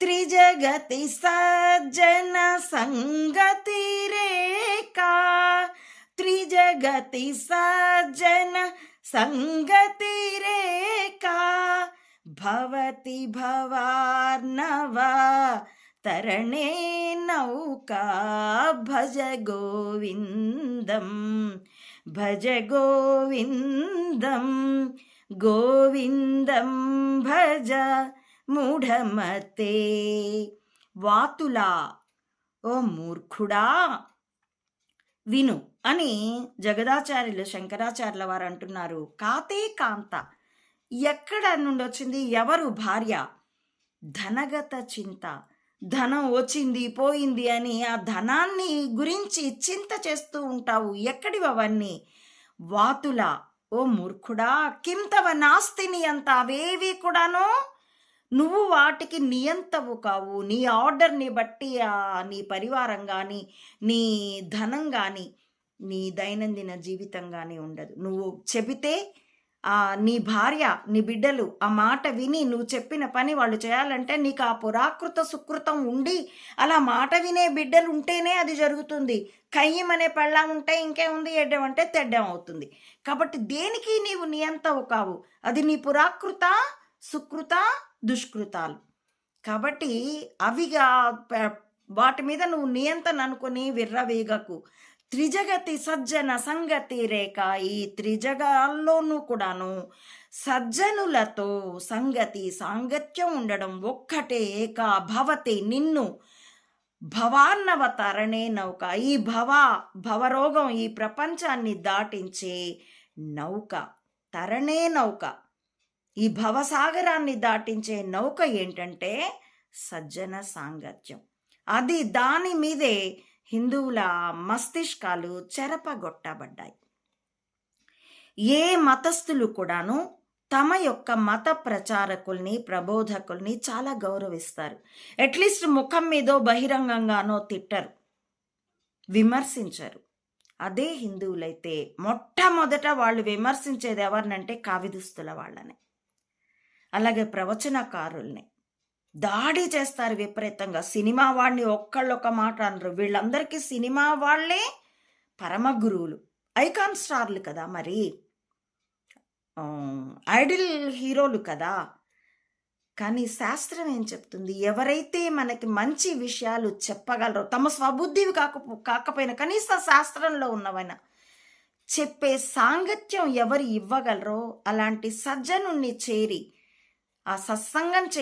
त्रिजगति सज्जन सङ्गति रेका त्रिजगति सज्जन सङ्गतिरेका भवति भवार्नव तरणे नौका। भजगोविन्दं भजगोविन्दं गोविन्दं भज మూఢమతే. వాతులా ఓ మూర్ఖుడా విను అని జగదాచార్యులు శంకరాచార్యుల వారు అంటున్నారు. కాతే కాంత ఎక్కడ నుండి వచ్చింది ఎవరు భార్య? ధనగత చింత. ధనం వచ్చింది పోయింది అని ఆ ధనాన్ని గురించి చింత చేస్తూ ఉంటావు. ఎక్కడి అవన్నీ? వాతుల ఓ మూర్ఖుడా కింతవ నాస్తిని అంత అవేవి కూడాను నువ్వు వాటికి నియంతవు కావు. నీ ఆర్డర్ని బట్టి ఆ నీ పరివారం కానీ నీ ధనం కానీ నీ దైనందిన జీవితం కానీ ఉండదు. నువ్వు చెబితే నీ భార్య నీ బిడ్డలు ఆ మాట విని నువ్వు చెప్పిన పని వాళ్ళు చేయాలంటే నీకు ఆ పురాకృత సుకృతం ఉండి అలా మాట వినే బిడ్డలు ఉంటేనే అది జరుగుతుంది. కయ్యం అనే పెళ్ళం ఉంటే ఇంకేముంది ఎడ్డం అంటే తెడ్డం అవుతుంది. కాబట్టి దేనికి నీవు నియంతవు కావు? అది నీ పురాకృత సుకృత దుష్కృతాలు. కాబట్టి అవిగా వాటి మీద నువ్వు నియంత్రణ అనుకుని విర్రవీగకు. త్రిజగతి సజ్జన సంగతి రేఖ ఈ త్రిజగాల్లోనూ కూడాను సజ్జనులతో సంగతి సాంగత్యం ఉండడం ఒక్కటే ఏక భవతి నిన్ను. భవాన్నవ తరణే నౌక. ఈ భవ భవరోగం ఈ ప్రపంచాన్ని దాటించే నౌక. తరణే నౌక. ఈ భవసాగరాన్ని దాటించే నౌక ఏంటంటే సజ్జన సాంగత్యం. అది దాని మీదే హిందువుల మస్తిష్కాలు చెరపగొట్టబడ్డాయి. ఏ మతస్థులు కూడాను తమ యొక్క మత ప్రచారకుల్ని ప్రబోధకుల్ని చాలా గౌరవిస్తారు. అట్లీస్ట్ ముఖం మీదో బహిరంగంగానో తిట్టరు. విమర్శించరు. అదే హిందువులైతే మొట్టమొదట వాళ్ళు విమర్శించేది ఎవరినంటే కావిదుస్తుల వాళ్ళని. అలాగే ప్రవచనకారుల్ని. దాడి చేస్తారు విపరీతంగా. సినిమా వాళ్ళని ఒక్కళ్ళొక్క మాట అనరు. వీళ్ళందరికీ సినిమా వాళ్ళే పరమ గురువులు. ఐకాన్ స్టార్లు కదా మరి. ఐడిల్ హీరోలు కదా. కానీ శాస్త్రం ఏం చెప్తుంది? ఎవరైతే మనకి మంచి విషయాలు చెప్పగలరో తమ స్వబుద్ధివి కాక కాకపోయినా కనీసం శాస్త్రంలో ఉన్నవైనా చెప్పే సాంగత్యం ఎవరు ఇవ్వగలరో అలాంటి సజ్జనుణ్ణి చేరి ఆ సత్సంగం చే